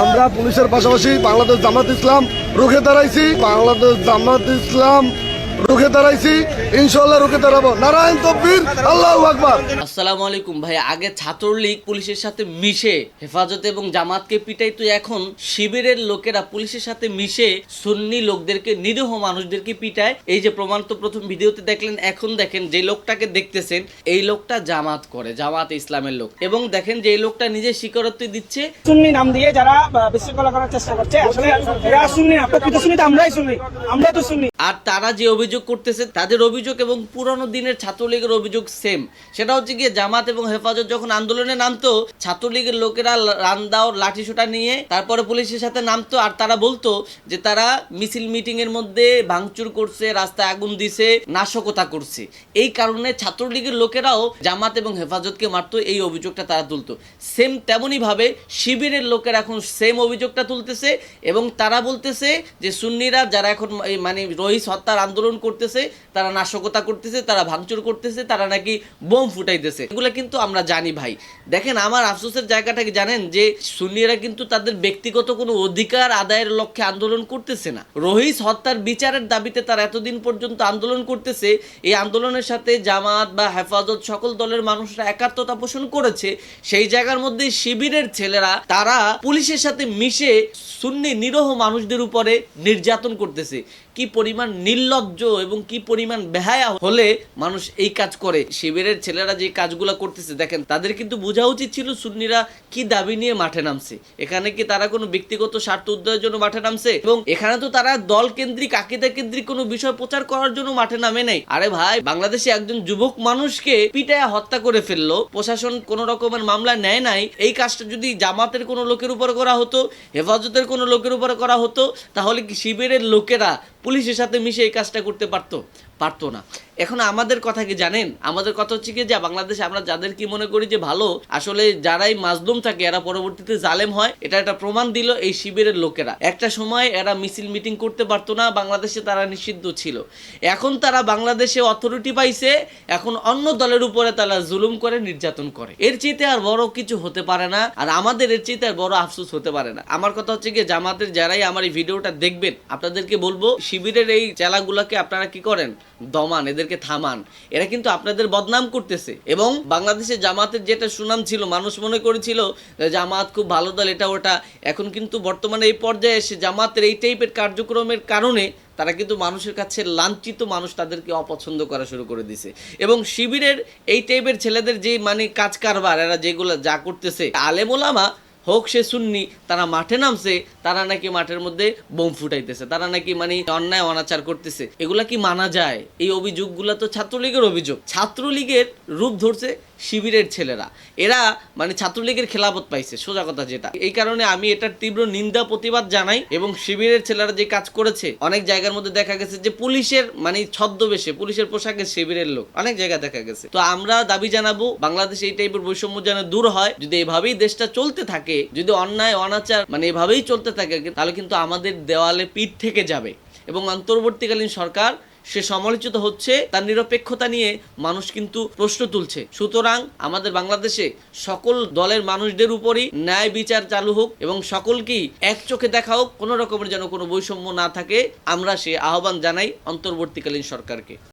আমরা পুলিশের পাশাপাশি বাংলাদেশ জামাত ইসলাম রুখে দাঁড়াইছি। বাংলাদেশ জামাত ইসলাম রুখে দাঁড়াইছি ইনশাল্লাহ রুখে দাঁড়াবো। নারায়ণ তকবীর আল্লাহ আকবার। আসসালামু আলাইকুম ভাই আগে ছাত্রলীগ পুলিশের সাথে মিশে হেফাজত এবং জামাতকে পিটাই তো এখন শিবিরের লোকেরা পুলিশের সাথে মিশে সুন্নি লোকদেরকে নিরীহ মানুষদেরকে পিটায়। এই যে প্রমাণ তো প্রথম ভিডিওতে দেখলেন এখন দেখেন যে লোকটাকে দেখতেছেন এই লোকটা জামাত করে জামাত ইসলামের লোক। এবং দেখেন যে এই লোকটা নিজে স্বীকারোক্তি দিচ্ছে। সুন্নি নাম দিয়ে যারা বিশৃঙ্খলা করার চেষ্টা করছে আসলে এরা সুন্নি না প্রকৃত সুন্নি তো আমরাই সুন্নি আমরা তো সুন্নি। আর তারা যে অভিযোগ করতেছে, তাদের অভিযোগ এবং পুরনো দিনের ছাত্রলীগের অভিযোগ সেম সেটা হচ্ছে গিয়ে জামাত এবং হেফাজত যখন আন্দোলনে নামতো, ছাত্রলীগের লোকেরা রান্দাও লাঠিসোটা নিয়ে তারপরে পুলিশের সাথে নামতো আর তারা বলতো যে তারা মিছিল মিটিং এর মধ্যে ভাঙচুর করছে, রাস্তায় আগুন দিছে, নাশকতা করছে। এই কারণে ছাত্রলীগের লোকেরাও জামাত এবং হেফাজতকে মারতো, এই অভিযোগটা তারা তুলতো। সেম তেমনই ভাবে শিবিরের লোকেরা এখন সেম অভিযোগটা তুলতেছে এবং তারা বলতেছে যে সুন্নিরা যারা এখন মানে রহিস হত্যার আন্দোলন করতেছে, তারা নাশকতা করতেছে, তারা ভাঙচুর করতেছে, তারা নাকি বোম ফুটাইতেছে। এগুলো কিন্তু আমরা জানি ভাই। দেখেন, আমার আফসোসের জায়গাটা কি জানেন? যে সুন্নিরা কিন্তু তাদের ব্যক্তিগত কোনো অধিকার আদায়ের লক্ষ্যে আন্দোলন করতেছে না। রহিস হত্যার বিচারের দাবিতে তারা এতদিন পর্যন্ত আন্দোলন করতেছে। এই আন্দোলনের সাথে জামাত বা হেফাজত সকল দলের মানুষরা একাত্মতা পোষণ করেছে। সেই জায়গার মধ্যে শিবিরের ছেলেরা, তারা পুলিশের সাথে মিশে সুন্নি নিরহ মানুষদের উপরে নির্যাতন করতেছে। কি পরিমাণ নির্লজ্জ এবং কি পরিমাণ বেহায়া হলে মানুষ এই কাজ করে। শিবিরের ছেলেরা যে কাজগুলো করতেছে, দেখেন, তাদের কিন্তু বোঝা উচিত ছিল সুন্নিরা কি দাবি নিয়ে মাঠে নামছে। এখানে কি তারা কোনো ব্যক্তিগত স্বার্থ উদ্ধারের জন্য মাঠে নামছে? এবং এখানে তো তারা দল কেন্দ্রিক, আকিদা কেন্দ্রিক কোনো বিষয় প্রচার করার জন্য মাঠে নামে নাই। আরে ভাই, বাংলাদেশে একজন যুবক মানুষকে পিটায় হত্যা করে ফেলল, প্রশাসন কোন রকমের মামলা নেয় নাই। এই কাজটা যদি জামাতের কোনো লোকের উপর করা হতো, হেফাজতের কোনো লোকের উপর করা হতো, তাহলে কি শিবিরের লোকেরা পুলিশের সাথে মিশে এই কাজটা করতে পারতো? পারতো না। এখন আমাদের কথা কি জানেন? আমাদের কথা হচ্ছে কি যে বাংলাদেশে আমরা যাদের কি মনে করি যে ভালো, আসলে যারাই মাজলুম থাকে, এরা পরবর্তীতে জালেম হয়। এটা একটা প্রমাণ দিল এই শিবিরের লোকেরা। একটা সময় এরা মিছিল মিটিং করতে পারতো না, বাংলাদেশে তারা নিষিদ্ধ ছিল। এখন তারা বাংলাদেশে অথরিটি পাইছে, এখন অন্য দলের উপরে তারা জুলুম করে, নির্যাতন করে। এর চেয়ে আর বড় কিছু হতে পারে না, আর আমাদের এর চেয়ে আর বড় আফসোস হতে পারে না। আমার কথা হচ্ছে কি জামাতের যারাই আমার এই ভিডিওটা দেখবেন, আপনাদেরকে বলব, শিবিরের এই চেলাগুলাকে আপনারা কি করেন? দমান এদেরকে থামান। এরা কিন্তু আপনাদের বদনাম করতেছে। এবং বাংলাদেশে জামাতের যেটা সুনাম ছিল, মানুষ মনে করেছিল জামাত খুব ভালো দল, এটা ওটা। এখন কিন্তু বর্তমানে এই পর্যায়ে এসে জামাতের এই টাইপের কার্যক্রমের কারণে তারা কিন্তু মানুষের কাছে লাঞ্ছিত মানুষ তাদেরকে অপছন্দ করা শুরু করে দিছে। এবং শিবিরের এই টাইপের ছেলেদের যে মানে কাজ কারবার, এরা যেগুলো যা করতেছে আলেমোলামা হোক সে সুন্নি, তারা মাঠে নামছে, তারা নাকি মাঠের মধ্যে বোম ফুটাইতেছে, তারা নাকি মানে অন্যায়, অনাচার করতেছে। এগুলা কি মানা যায়? এই অভিযোগগুলো তো ছাত্রলীগের অভিযোগ। ছাত্রলীগের রূপ ধরছে শিবিরের ছেলেরা। এরা মানে ছাত্রলীগের খেলাপত পাইছে, সোজা কথা যেটা। এই কারণে আমি এটার তীব্র নিন্দা, প্রতিবাদ জানাই এবং শিবিরের ছেলেরা যে কাজ করেছে, অনেক জায়গার মধ্যে দেখা গেছে যে পুলিশের মানে ছদ্মবেশে, পুলিশের পোশাকে শিবিরের লোক, অনেক জায়গায় দেখা গেছে। তো আমরা দাবি জানাব, বাংলাদেশ এই টাইপের বৈষম্য যেন দূর হয়। যদি এভাবেই দেশটা চলতে থাকে, যদি অন্যায়, অনাচার মানে এভাবেই চলতে থাকে, তাহলে কিন্তু আমাদের দেওয়ালে পিঠ থেকে যাবে। এবং অন্তর্বর্তীকালীন সরকার সে সমালোচিত হচ্ছে, তার নিরপেক্ষতা নিয়ে মানুষ কিন্তু প্রশ্ন তুলছে। সুতরাং আমাদের বাংলাদেশে সকল দলের মানুষদের উপরই ন্যায় বিচার চালু হোক এবং সকলকেই এক চোখে দেখা হোক, কোনো রকমের যেন কোনো বৈষম্য না থাকে, আমরা সে আহ্বান জানাই অন্তর্বর্তীকালীন সরকারকে।